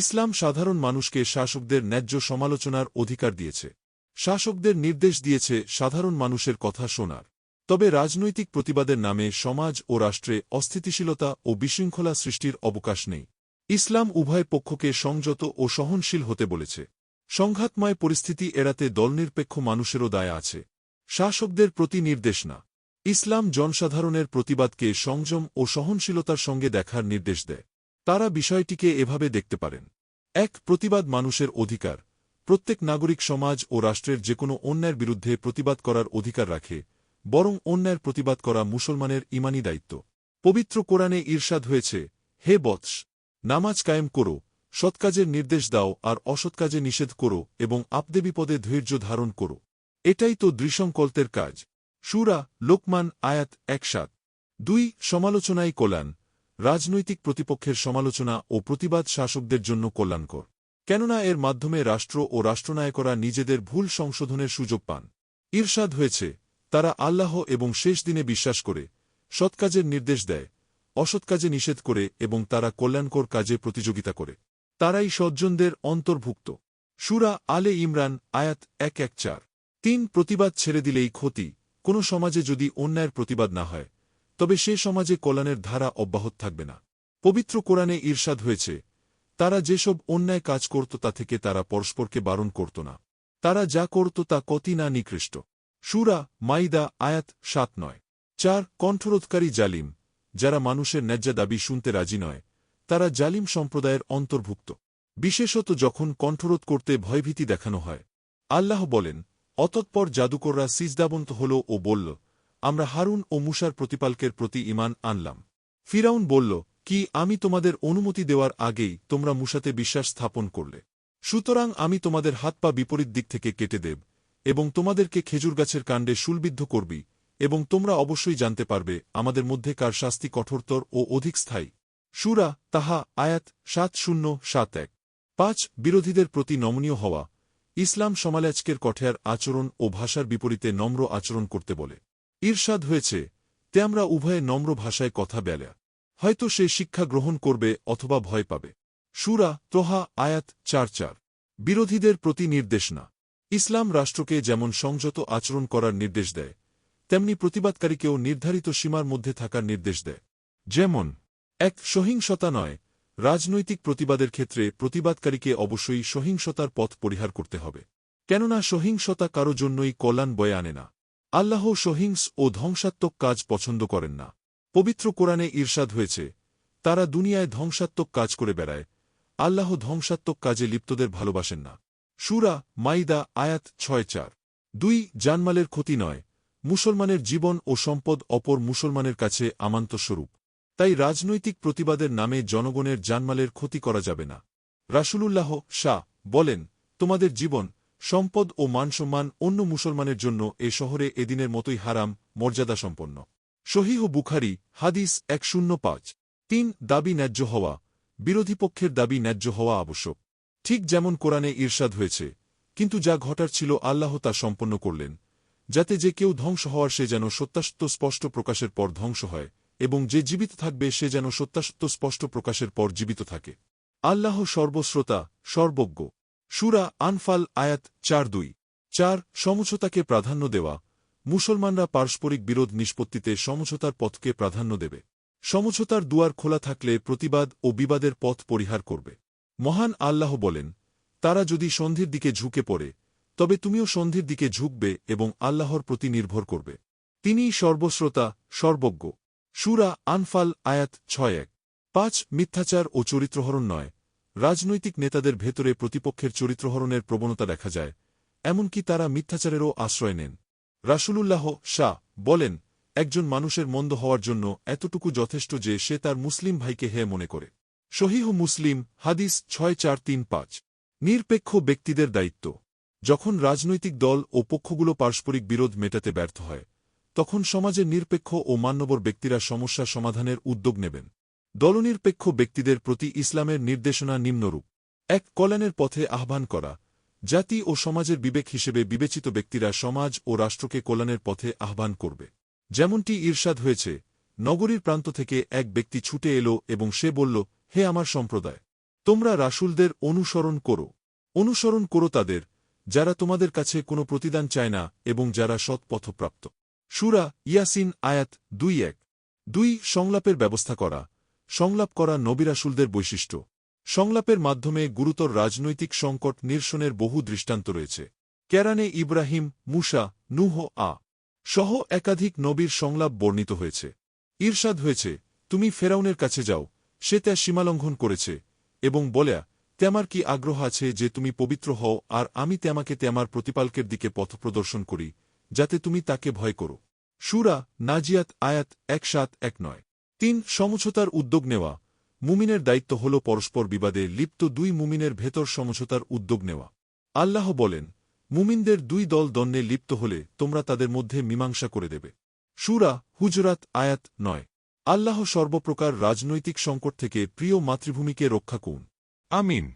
ইসলাম সাধারণ মানুষকে শাসকদের ন্যায্য সমালোচনার অধিকার দিয়েছে। শাসকদের নির্দেশ দিয়েছে সাধারণ মানুষের কথা শোনার। তবে রাজনৈতিক প্রতিবাদের নামে সমাজ ও রাষ্ট্রে অস্থিতিশীলতা ও বিশৃঙ্খলা সৃষ্টির অবকাশ নেই। ইসলাম উভয় পক্ষকে সংযত ও সহনশীল হতে বলেছে। সংঘাতময় পরিস্থিতি এড়াতে দলনিরপেক্ষ মানুষেরও দায় আছে। শাসকদের প্রতি নির্দেশ না। ইসলাম জনসাধারণের প্রতিবাদকে সংযম ও সহনশীলতার সঙ্গে দেখার নির্দেশ দেয়। তারা বিষয়টিকে এভাবে দেখতে পারেন। এক, প্রতিবাদ মানুষের অধিকার। প্রত্যেক নাগরিক সমাজ ও রাষ্ট্রের যে কোনো অন্যায়ের বিরুদ্ধে প্রতিবাদ করার অধিকার রাখে, বরং অন্যায়ের প্রতিবাদ করা মুসলমানের ইমানি দায়িত্ব। পবিত্র কোরআনে ঈর্ষাদ হয়েছে, হে বৎস, নামাজ কায়েম করো সৎকাজের নির্দেশ দাও আর অসৎকাজে নিষেধ করো এবং আপদে বিপদে ধৈর্য ধারণ করো। এটাই তো দৃশঙ্কল্পের কাজ। সুরা লোকমান আয়াত একসাত দুই সমালোচনাই কল্যাণ। রাজনৈতিক প্রতিপক্ষের সমালোচনা ও প্রতিবাদ শাসকদের জন্য কল্যাণকর। কেননা এর মাধ্যমে রাষ্ট্র ও রাষ্ট্রনায়করা নিজেদের ভুল সংশোধনের সুযোগ পান। ঈর্ষাদ হয়েছে, তারা আল্লাহ এবং শেষ দিনে বিশ্বাস করে সৎকাজের নির্দেশ দেয় অসৎকাজে নিষেধ করে এবং তারা কল্যাণকর কাজে প্রতিযোগিতা করে। তারাই সজ্জনদের অন্তর্ভুক্ত। সুরা আলে ইমরান, আয়াত এক এক চার। তিন প্রতিবাদ ছেড়ে দিলেই ক্ষতি, কোনো সমাজে যদি অন্যায়ের প্রতিবাদ না হয়। তবে সে সমাজে কল্যাণের ধারা অব্যাহত থাকবে না। পবিত্র কোরআনে ঈর্ষাদ হয়েছে, তারা যেসব অন্যায় কাজ করত তা থেকে তারা পরস্পরকে বারণ করত না। তারা যা করত তা কতি না নিকৃষ্ট। সুরা মাইদা আয়াত সাত নয়। চার, কণ্ঠরোধকারী জালিম, যারা মানুষের ন্যায্য দাবি শুনতে রাজি নয়, তারা জালিম সম্প্রদায়ের অন্তর্ভুক্ত। বিশেষত যখন কণ্ঠরোধ করতে ভয়ভীতি দেখানো হয়। আল্লাহ বলেন, অতৎপর জাদুকররা সিজদাবন্ত হল ও বলল আমরা হারুন ও মুসার প্রতিপালকের প্রতি ইমান আনলাম। ফিরাউন বলল, কি আমি তোমাদের অনুমতি দেওয়ার আগেই তোমরা মুসাতে বিশ্বাস স্থাপন করলে। সুতরাং আমি তোমাদের হাত পা বিপরীত দিক থেকে কেটে দেব এবং তোমাদেরকে খেজুর গাছের কাণ্ডে শুলবিদ্ধ করবি এবং তোমরা অবশ্যই জানতে পারবে আমাদের মধ্যে কার শাস্তি কঠোরতর ও অধিক স্থায়ী। সুরা তাহা, আয়াত সাত শূন্য সাত এক। পাঁচ, বিরোধীদের প্রতি নমনীয় হওয়া। ইসলাম সমালাজকের কঠেয়ার আচরণ ও ভাষার বিপরীতে নম্র আচরণ করতে বলে। ঈর্ষাদ হয়েছে, তে আমরা উভয়ে নম্র ভাষায় কথা বেলা। হয়তো সে শিক্ষা গ্রহণ করবে অথবা ভয় পাবে। সুরা তোহা, আয়াত চার চার। বিরোধীদের প্রতি নির্দেশ না। ইসলাম রাষ্ট্রকে যেমন সংযত আচরণ করার নির্দেশ দেয়, তেমনি প্রতিবাদকারীকেও নির্ধারিত সীমার মধ্যে থাকার নির্দেশ দেয়। যেমন, এক সহিংসতা নয়, রাজনৈতিক প্রতিবাদের ক্ষেত্রে প্রতিবাদকারীকে অবশ্যই সহিংসতার পথ পরিহার করতে হবে। কেননা সহিংসতা কারও জন্যই কল্যাণ বয়ে আনে না। আল্লাহ সহিংস ও ধ্বংসাত্মক কাজ পছন্দ করেন না। পবিত্র কোরআনে ঈর্ষাদ হয়েছে, তারা দুনিয়ায় ধ্বংসাত্মক কাজ করে বেড়ায়, আল্লাহ ধ্বংসাত্মক কাজে লিপ্তদের ভালোবাসেন না। সুরা মাইদা আয়াত ছয় চার। দুই, জানমালের ক্ষতি নয়, মুসলমানের জীবন ও সম্পদ অপর মুসলমানের কাছে আমান্তস্বরূপ। তাই রাজনৈতিক প্রতিবাদের নামে জনগণের জানমালের ক্ষতি করা যাবে না। রাসূলুল্লাহ শাহ বলেন, তোমাদের জীবন সম্পদ ও মানসম্মান অন্য মুসলমানের জন্য এ শহরে এদিনের মতোই হারাম, মর্যাদাসম্পন্ন। শহীহ বুখারি, হাদিস এক শূন্য পাঁচ। তিন, দাবি ন্যায্য হওয়া। বিরোধী পক্ষের দাবি ন্যায্য হওয়া আবশ্যক। ঠিক যেমন কোরআনে ঈর্ষাদ হয়েছে, কিন্তু যা ঘটার ছিল আল্লাহ তা সম্পন্ন করলেন, যাতে যে কেউ ধ্বংস হওয়ার সে যেন সত্যাসত্য স্পষ্ট প্রকাশের পর ধ্বংস হয়, এবং যে জীবিত থাকবে সে যেন সত্যাসত্য স্পষ্ট প্রকাশের পর জীবিত থাকে। আল্লাহ সর্বশ্রোতা, সর্বজ্ঞ। সুরা আনফাল আয়াত চার দুই। চার, সমঝোতাকে প্রাধান্য দেওয়া। মুসলমানরা পারস্পরিক বিরোধ নিষ্পত্তিতে সমঝোতার পথকে প্রাধান্য দেবে। সমঝোতার দুয়ার খোলা থাকলে প্রতিবাদ ও বিবাদের পথ পরিহার করবে। মহান আল্লাহ বলেন, তারা যদি সন্ধির দিকে ঝুঁকে পড়ে, তবে তুমিও সন্ধির দিকে ঝুঁকবে এবং আল্লাহর প্রতি নির্ভর করবে। তিনিই সর্বশ্রোতা, সর্বজ্ঞ। সুরা আনফাল আয়াত ছয় এক। পাঁচ, মিথ্যাচার ও চরিত্রহরণ নয়। রাজনৈতিক নেতাদের ভেতরে প্রতিপক্ষের চরিত্রহরণের প্রবণতা দেখা যায়, এমনকি তারা মিথ্যাচারেরও আশ্রয় নেন। রাসূলুল্লাহ শাহ বলেন, একজন মানুষের মন্দ হওয়ার জন্য এতটুকু যথেষ্ট যে সে তার মুসলিম ভাইকে হে মনে করে। শহীহ মুসলিম, হাদিস ছয় চার তিন পাঁচ। নিরপেক্ষ ব্যক্তিদের দায়িত্ব। যখন রাজনৈতিক দল ও পক্ষগুলো পারস্পরিক বিরোধ মেটাতে ব্যর্থ হয়, তখন সমাজের নিরপেক্ষ ও মান্যবর ব্যক্তিরা সমস্যা সমাধানের উদ্যোগ নেবেন। দলনিরপেক্ষ ব্যক্তিদের প্রতি ইসলামের নির্দেশনা নিম্নরূপ। এক, কল্যাণের পথে আহ্বান করা। জাতি ও সমাজের বিবেক হিসেবে বিবেচিত ব্যক্তিরা সমাজ ও রাষ্ট্রকে কল্যাণের পথে আহ্বান করবে। যেমনটি ঈর্ষাদ হয়েছে, নগরীর প্রান্ত থেকে এক ব্যক্তি ছুটে এলো এবং সে বলল, হে আমার সম্প্রদায়, তোমরা রাসূলদের অনুসরণ করো। অনুসরণ করো তাদের, যারা তোমাদের কাছে কোনো প্রতিদান চায় না এবং যারা সৎপথপ্রাপ্ত সুরা ইয়াসিন আয়াত দুই এক। দুই, সংলাপের ব্যবস্থা করা। সংলাপ করা নবিরাসুলদের বৈশিষ্ট্য। সংলাপের মাধ্যমে গুরুতর রাজনৈতিক সংকট নিরসনের বহু দৃষ্টান্ত রয়েছে। ক্যারানে ইব্রাহিম, মুসা, নুহ আ সহ একাধিক নবীর সংলাপ বর্ণিত হয়েছে। ঈর্ষাদ হয়েছে, তুমি ফেরাউনের কাছে যাও, সে তা সীমালঙ্ঘন করেছে, এবং বলেয়া তেমার কি আগ্রহ আছে যে তুমি পবিত্র হও, আর আমি তেমাকে তেমার প্রতিপালকের দিকে পথ প্রদর্শন করি, যাতে তুমি তাকে ভয় করো? সুরা নাজিয়াত আয়াত এক সাত এক নয়। তিন, সমঝোতার উদ্যোগ নেওয়া। মুমিনের দায়িত্ব হল পরস্পর বিবাদে লিপ্ত দুই মুমিনের ভেতর সমঝোতার উদ্যোগ নেওয়া। আল্লাহ বলেন, মুমিনদের দুই দল দণ্ডে লিপ্ত হলে তোমরা তাদের মধ্যে মীমাংসা করে দেবে। সুরা হুজরাত, আয়াত নয়। আল্লাহ সর্বপ্রকার রাজনৈতিক সংকট থেকে প্রিয় মাতৃভূমিকে রক্ষা করুন। আমিন।